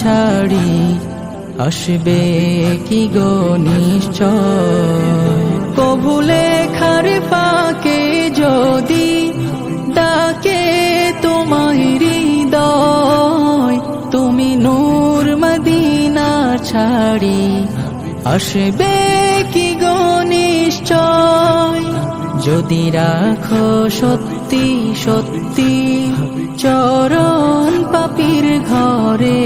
ছাড়ি, আসবে কি গো নিশ্চয়? কভু লেখার ফাঁকে যদি ডাকে তোমায় হৃদয়, তুমি নূর মদিনা ছাড়ি, আসবে কি গো নিশ্চয়? যদি রাখো সত্যি সত্যি, চরণ পাপির ঘরে